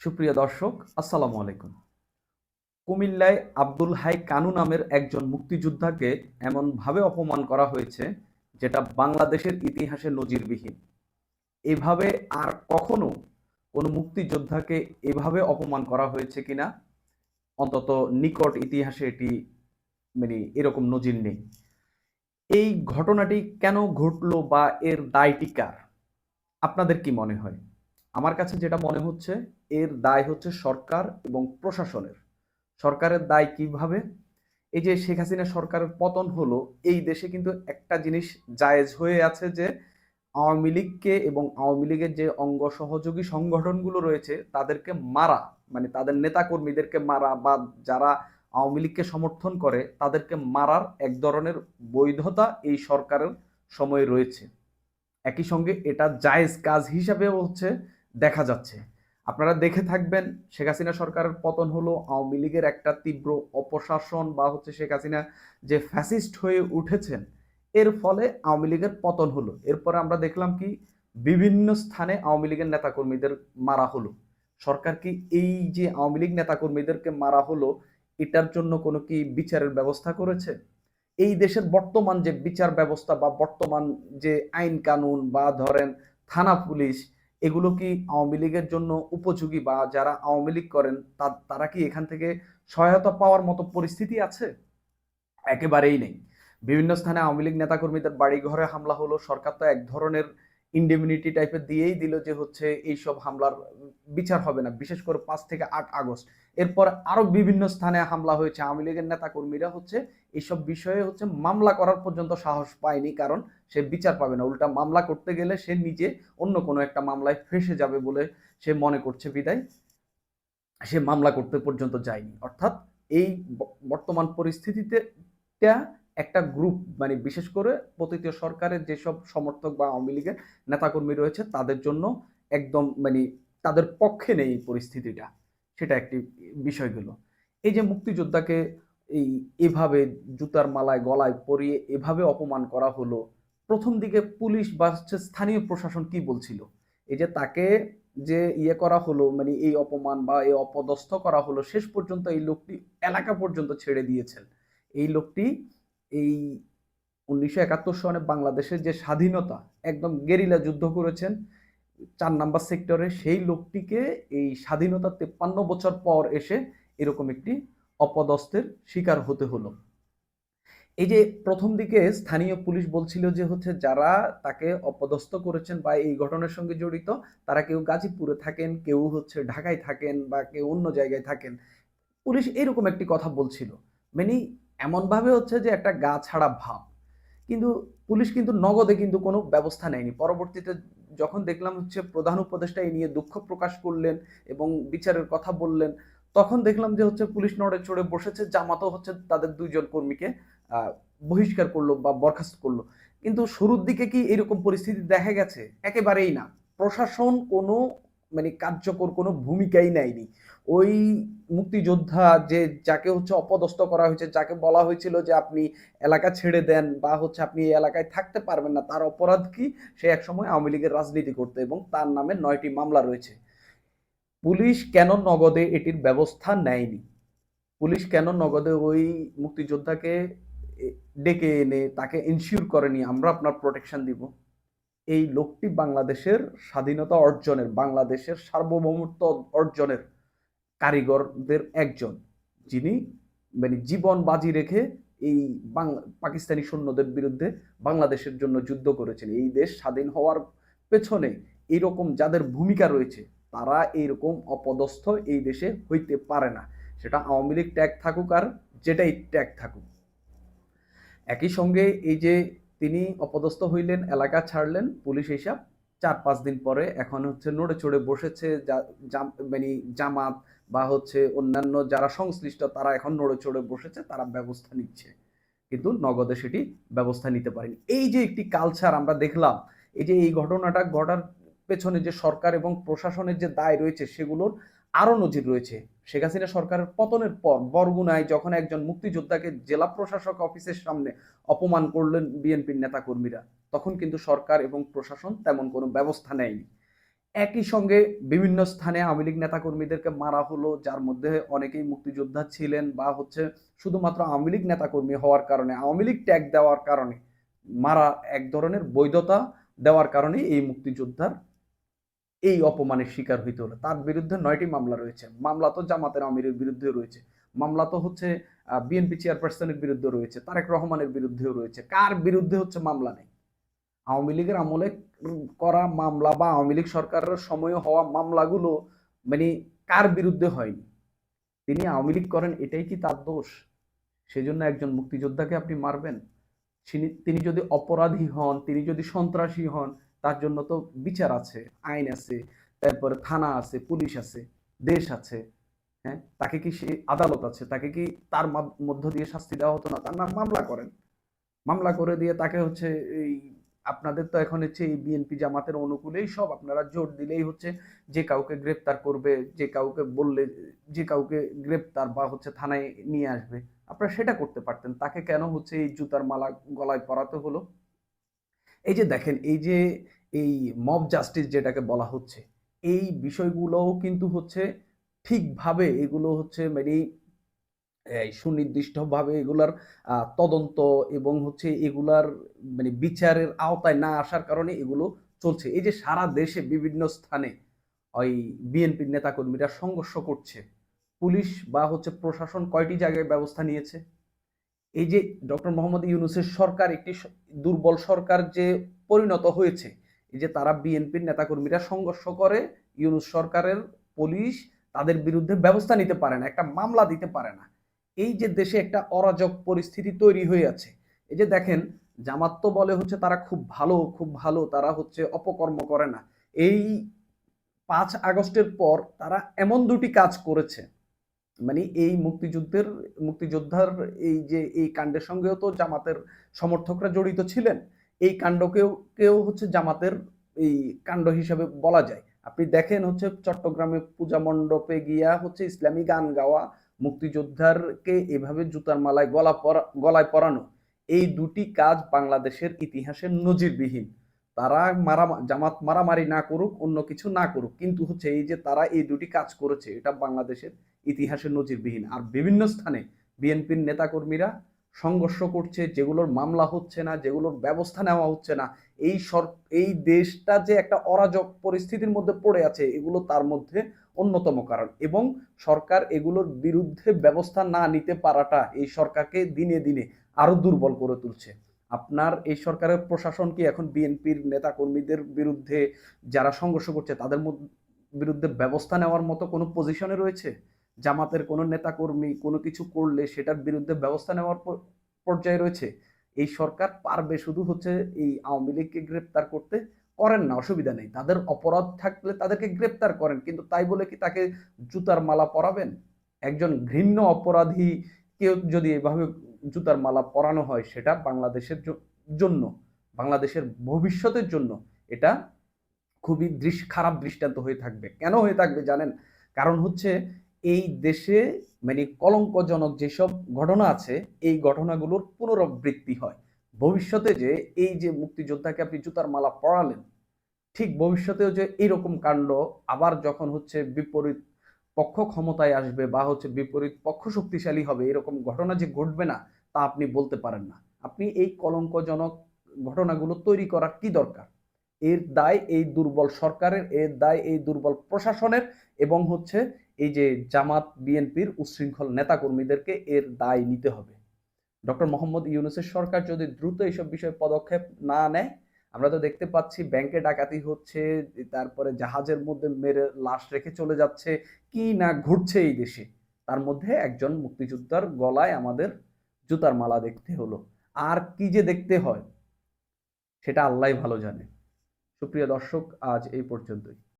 সুপ্রিয় দর্শক, আসসালামু আলাইকুম। কুমিল্লায় আব্দুল হাই কানু নামের একজন মুক্তিযোদ্ধাকে এমনভাবে অপমান করা হয়েছে যেটা বাংলাদেশের ইতিহাসে নজিরবিহীন। এভাবে আর কখনো কোনো মুক্তিযোদ্ধাকে এভাবে অপমান করা হয়েছে কিনা? অন্তত নিকট ইতিহাসে এটি মানে এরকম নজির নেই। এই ঘটনাটি কেন ঘটলো বা এর দায়টি কার? আপনাদের কি মনে হয়? আমার কাছে যেটা মনে হচ্ছে, এর দায় হচ্ছে সরকার এবং প্রশাসনের। সরকারের দায় কীভাবে? এই যে শেখ হাসিনা সরকারের পতন হলো, এই দেশে কিন্তু একটা জিনিস জায়েজ হয়ে আছে যে, আওয়ামী লীগকে এবং আওয়ামী লীগের যে অঙ্গ সহযোগী সংগঠনগুলো রয়েছে, তাদেরকে মারা মানে তাদের নেতাকর্মীদেরকে মারা বা যারা আওয়ামী লীগকে সমর্থন করে, তাদেরকে মারার এক ধরনের বৈধতা এই সরকারের সময় রয়েছে। একই সঙ্গে এটা জায়েজ কাজ হিসাবেও হচ্ছে দেখা যাচ্ছে। আপনারা দেখে থাকবেন শেখ হাসিনা সরকারের পতন হলো, আওয়ামী লীগের একটা তীব্র অপশাসন বা হচ্ছে শেখ হাসিনা যে ফ্যাসিস্ট হয়ে উঠেছেন, এর ফলে আওয়ামী লীগের পতন হলো। এরপরে আমরা দেখলাম কি, বিভিন্ন স্থানে আওয়ামী লীগের নেতাকর্মীদের মারা হলো। সরকার কি এই যে আওয়ামী লীগ নেতাকর্মীদেরকে মারা হলো, এটার জন্য কোনো কি বিচারের ব্যবস্থা করেছে? এই দেশের বর্তমান যে বিচার ব্যবস্থা বা বর্তমান যে আইন কানুন বা ধরেন থানা পুলিশ এগুলো কি আওয়ামী লীগের জন্য উপযোগী বা যারা আওয়ামী লীগ করেন তারা কি এখান থেকে সহায়তা পাওয়ার মতো পরিস্থিতি আছে? একেবারেই নেই। বিভিন্ন স্থানে আওয়ামী লীগ নেতাকর্মীদের বাড়িঘরে হামলা হলো, সরকার তো এক ধরনের ইন্ডেমিনিটি টাইপের দিয়েই দিল যে হচ্ছে এইসব হামলার বিচার হবে না, বিশেষ করে পাঁচ থেকে আট আগস্ট। এরপর আরও বিভিন্ন স্থানে হামলা হয়েছে। আওয়ামী লীগের নেতা কর্মীরা হচ্ছে এইসব বিষয়ে হচ্ছে মামলা করার পর্যন্ত সাহস পায়নি, কারণ সে বিচার পাবে না। উল্টা মামলা করতে গেলে সে নিজে অন্য কোনো একটা মামলায় ফেসে যাবে বলে সে মনে করছে বিদায়। সে মামলা করতে পর্যন্ত যায়নি। অর্থাৎ এই বর্তমান পরিস্থিতিতে একটা গ্রুপ মানে বিশেষ করে পতিতীয় সরকারের যেসব সমর্থক বা আওয়ামী লীগের নেতাকর্মী রয়েছে, তাদের জন্য একদম মানে তাদের পক্ষে নেই পরিস্থিতিটা। সেটা একটি বিষয়গুলো এই যে মুক্তিযোদ্ধাকে এই এভাবে জুতার মালায় গলায় পরিয়ে এভাবে অপমান করা হলো, প্রথম দিকে পুলিশ বা স্থানীয় প্রশাসন কি বলছিল? এই যে তাকে যে ইয়ে করা হলো মানে এই অপমান বা এই অপদস্থ করা হলো, শেষ পর্যন্ত এই লোকটি এলাকা পর্যন্ত ছেড়ে দিয়েছেন। এই লোকটি এই উনিশশো একাত্তর সনে বাংলাদেশের যে স্বাধীনতা, একদম গেরিলা যুদ্ধ করেছেন, চার নাম্বার সেক্টরে সেই লোকটিকে এই স্বাধীনতা তেপ্পান্ন বছর পর এসে এরকম একটি অপদস্থের শিকার হতে হলো। এই যে প্রথম দিকে স্থানীয় পুলিশ বলছিল যে হচ্ছে যারা তাকে অপদস্থ করেছেন বা এই ঘটনার সঙ্গে জড়িত, তারা কেউ গাজীপুরে থাকেন, কেউ হচ্ছে ঢাকায় থাকেন বা কেউ অন্য জায়গায় থাকেন। পুলিশ এরকম একটি কথা বলছিল। মানে এমনভাবে হচ্ছে যে একটা গা ছাড়া ভাব। কিন্তু পুলিশ কিন্তু নগদে কিন্তু কোনো ব্যবস্থা নেয়নি। পরবর্তীতে যখন দেখলাম হচ্ছে প্রধান উপদেষ্টা এই নিয়ে দুঃখ প্রকাশ করলেন এবং বিচারের কথা বললেন, তখন দেখলাম যে হচ্ছে পুলিশ নড়ে চড়ে বসেছে, জামাতও হচ্ছে তাদের দুইজন কর্মীকে বহিষ্কার করল বা বরখাস্ত করল। কিন্তু শুরুর দিকে কি এরকম পরিস্থিতি দেখা গেছে? একেবারেই না। প্রশাসন কোনো মানে কার্যকর কোনো ভূমিকাই নেয়নি। ওই মুক্তিযোদ্ধা যে, যাকে হচ্ছে অপদস্থ করা হয়েছে, যাকে বলা হয়েছিল যে আপনি এলাকা ছেড়ে দেন বা হচ্ছে আপনি এই এলাকায় থাকতে পারবেন না, তার অপরাধ কি? সে একসময় আওয়ামী লীগের রাজনীতি করতে এবং তার নামে নয়টি মামলা রয়েছে। পুলিশ কেন নগদে এটির ব্যবস্থা নেয়নি? পুলিশ কেন নগদে ওই মুক্তিযোদ্ধাকে ডেকে এনে তাকে ইনশিওর করেনি? আমরা আপনার প্রোটেকশন দিব। এই লোকটি বাংলাদেশের স্বাধীনতা অর্জনের, বাংলাদেশের সার্বভৌমত্ব অর্জনের কারিগরদের একজন, যিনি মানে জীবন বাজি রেখে এই পাকিস্তানি সৈন্যদের বিরুদ্ধে বাংলাদেশের জন্য যুদ্ধ করেছেন। এই দেশ স্বাধীন হওয়ার পেছনে এইরকম যাদের ভূমিকা রয়েছে, তারা এইরকম অপদস্থ এই দেশে হইতে পারে না। সেটা আওয়ামী লীগ ট্যাগ থাকুক আর যেটাই ট্যাগ থাকুক। একই সঙ্গে এই যে তিনি অপদস্থ হইলেন, এলাকা ছাড়লেন, পুলিশ হিসাব চার পাঁচ দিন পরে এখন হচ্ছে নড়ে চড়ে বসেছে মানে জামাত বা হচ্ছে অন্যান্য যারা সংশ্লিষ্ট, তারা এখন নড়ে চড়ে বসেছে, তারা ব্যবস্থা নিচ্ছে। কিন্তু নগদে সেটি ব্যবস্থা নিতে পারেনি। এই যে একটি কালচার আমরা দেখলাম, এই যে এই ঘটনাটা ঘটার পেছনে যে সরকার এবং প্রশাসনের যে দায় রয়েছে, সেগুলোর আরও নজির রয়েছে। শেখ হাসিনা সরকারের পতনের পর বরগুনায় যখন একজন মুক্তিযোদ্ধাকে জেলা প্রশাসক অফিসের সামনে অপমান করলেন বিএনপির নেতাকর্মীরা, তখন কিন্তু সরকার এবং প্রশাসন তেমন কোনো ব্যবস্থা নেয়নি। একই সঙ্গে বিভিন্ন স্থানে আওয়ামী লীগ নেতাকর্মীদেরকে মারা হলো, যার মধ্যে অনেকেই মুক্তিযোদ্ধা ছিলেন বা হচ্ছে শুধুমাত্র আওয়ামী লীগ নেতাকর্মী হওয়ার কারণে, আওয়ামী লীগ ট্যাগ দেওয়ার কারণে, মারা এক ধরনের বৈধতা দেওয়ার কারণে এই মুক্তিযোদ্ধার এই অপমানের শিকার হইতে হলো। তার বিরুদ্ধে নয়টি মামলা রয়েছে। মামলা তো জামাতের আমিরের বিরুদ্ধে রয়েছে। মামলা তো হচ্ছে বিএনপি চেয়ারপারসনের বিরুদ্ধে রয়েছে, তারেক রহমানের বিরুদ্ধেও রয়েছে। কার বিরুদ্ধে হচ্ছে মামলা নেই? আওয়ামী লীগের আমলে করা মামলা বা আওয়ামী লীগ সরকারের সময়ে হওয়া মামলাগুলো মানে কার বিরুদ্ধে হয়নি? তিনি আওয়ামী লীগ করেন, এটাই কি তার দোষ? সেজন্য একজন মুক্তিযোদ্ধাকে আপনি মারবেন। তিনি যদি অপরাধী হন, তিনি যদি সন্ত্রাসী হন, তার জন্য তো বিচার আছে, আইন আছে, তারপরে থানা আছে, পুলিশ আছে, দেশ আছে হ্যাঁ? তাকে কি সে আদালত আছে? তাকে কি তার মধ্য দিয়ে শাস্তি দেওয়া হতো না? তার নাম মামলা করেন। মামলা করে দিয়ে তাকে হচ্ছে এই আপনাদের তো এখন হচ্ছে এই বিএনপি জামাতের অনুকূলেই সব, আপনারা জোর দিলেই হচ্ছে যে কাউকে গ্রেপ্তার করবে, যে কাউকে বললে, যে কাউকে গ্রেপ্তার বা হচ্ছে থানায় নিয়ে আসবে, আপনারা সেটা করতে পারতেন, তাকে কেন হচ্ছে এই জুতার মালা গলায় পরাতে হলো? এই যে দেখেন, এই যে এই মব জাস্টিস যেটাকে বলা হচ্ছে, এই বিষয়গুলোও কিন্তু হচ্ছে ঠিকভাবে এগুলো হচ্ছে মানে সুনির্দিষ্টভাবে এগুলার তদন্ত এবং হচ্ছে এগুলার মানে বিচারের আওতায় না আসার কারণে এগুলো চলছে। এই যে সারা দেশে বিভিন্ন স্থানে ওই বিএনপির নেতাকর্মীরা সংঘর্ষ করছে। পুলিশ বা হচ্ছে প্রশাসন কয়টি জায়গায় ব্যবস্থা নিয়েছে? এই যে ডক্টর মোহাম্মদ ইউনুসের সরকার একটি দুর্বল সরকার যে পরিণত হয়েছে, এই যে তারা বিএনপির নেতাকর্মীরা সংঘর্ষ করে, ইউনুস সরকারের পুলিশ তাদের বিরুদ্ধে ব্যবস্থা নিতে পারে না, একটা মামলা দিতে পারে না। এই যে দেশে একটা অরাজক পরিস্থিতি তৈরি হয়ে আছে, এই যে দেখেন, জামাত তো বলে হচ্ছে তারা খুব ভালো খুব ভালো, তারা হচ্ছে অপকর্ম করে না। এই পাঁচ আগস্টের পর তারা এমন দুটি কাজ করেছে। মানে এই মুক্তিযুদ্ধের, মুক্তিযোদ্ধার এই যে, এই কাণ্ডের সঙ্গেও তো জামাতের সমর্থকরা জড়িত ছিলেন। এই কাণ্ডকেও কেউ হচ্ছে জামাতের এই কাণ্ড হিসাবে বলা যায়। আপনি দেখেন হচ্ছে চট্টগ্রামে পূজা মণ্ডপে গিয়া হচ্ছে ইসলামী গান গাওয়া মুক্তিযোদ্ধারকে এভাবে জুতার মালায় গলা পরা, গলায় পরানো, এই দুটি কাজ বাংলাদেশের ইতিহাসে নজিরবিহীন। তারা মারা, জামাত মারামারি না করুক, অন্য কিছু না করুক, কিন্তু হচ্ছে এই যে তারা এই দুটি কাজ করেছে, এটা বাংলাদেশের ইতিহাসে নজিরবিহীন। আর বিভিন্ন স্থানে বিএনপির নেতাকর্মীরা সংঘর্ষ করছে, যেগুলোর মামলা হচ্ছে না, যেগুলোর ব্যবস্থা নেওয়া হচ্ছে না এই সর, এই দেশটা যে একটা অরাজক পরিস্থিতির মধ্যে পড়ে আছে, এগুলো তার মধ্যে অন্যতম কারণ। এবং সরকার এগুলোর বিরুদ্ধে ব্যবস্থা না নিতে পারাটা এই সরকারকে দিনে দিনে আরও দুর্বল করে তুলছে। আপনার এই সরকারের প্রশাসন কি এখন বিএনপির নেতা কর্মীদের বিরুদ্ধে যারা সংঘর্ষ করছে, তাদের বিরুদ্ধে ব্যবস্থা নেওয়ার মতো কোনো পজিশনে রয়েছে? জামাতের কোনো নেতা কর্মী কোনো কিছু করলে সেটার বিরুদ্ধে ব্যবস্থা নেওয়ার পর্যায়ে রয়েছে? এই সরকার পারবে শুধু হচ্ছে এই আওয়ামী লীগকে গ্রেপ্তার করতে? করেন না, অসুবিধা নেই। তাদের অপরাধ থাকলে তাদেরকে গ্রেপ্তার করেন। কিন্তু তাই বলে কি তাকে জুতার মালা পরাবেন? একজন ঘৃণ্য অপরাধী কেউ যদি এভাবে জুতার মালা পরানো হয়, সেটা বাংলাদেশের জন্য, বাংলাদেশের ভবিষ্যতের জন্য এটা খুবই দৃশ, খারাপ দৃষ্টান্ত হয়ে থাকবে। কেন হয়ে থাকবে জানেন? কারণ হচ্ছে এই দেশে মানে কলঙ্কজনক যেসব ঘটনা আছে, এই ঘটনাগুলোর পুনরাবৃত্তি হয়। ভবিষ্যতে যে এই যে মুক্তিযোদ্ধাকে আপনি জুতার মালা পড়ালেন ঠিক ভবিষ্যতেও যে এইরকম কাণ্ড আবার যখন হচ্ছে বিপরীত পক্ষ ক্ষমতায় আসবে বা হচ্ছে বিপরীত পক্ষ শক্তিশালী হবে, এরকম ঘটনা যে ঘটবে না, তা আপনি বলতে পারেন না। আপনি এই কলঙ্কজনক ঘটনাগুলো তৈরি করার কি দরকার? এর দায় এই দুর্বল সরকারের, এর দায় এই দুর্বল প্রশাসনের এবং হচ্ছে এই যে জামাত বিএনপির উচ্ছৃঙ্খল নেতাকর্মীদেরকে এর দায় নিতে হবে। ডক্টর মোহাম্মদ ইউনুসের সরকার যদি দ্রুত এইসব বিষয়ে পদক্ষেপ না নেয়, আমরা তো দেখতে পাচ্ছি ব্যাংকে ডাকাতি হচ্ছে, তারপরে জাহাজের মধ্যে মেরে লাশ রেখে চলে যাচ্ছে, কি না ঘুরছে এই দেশে? তার মধ্যে একজন মুক্তিযোদ্ধার গলায় আমাদের জুতার মালা দেখতে হলো। আর কি যে দেখতে হয়, সেটা আল্লাহ ভালো জানে। সুপ্রিয় দর্শক, আজ এই পর্যন্তই।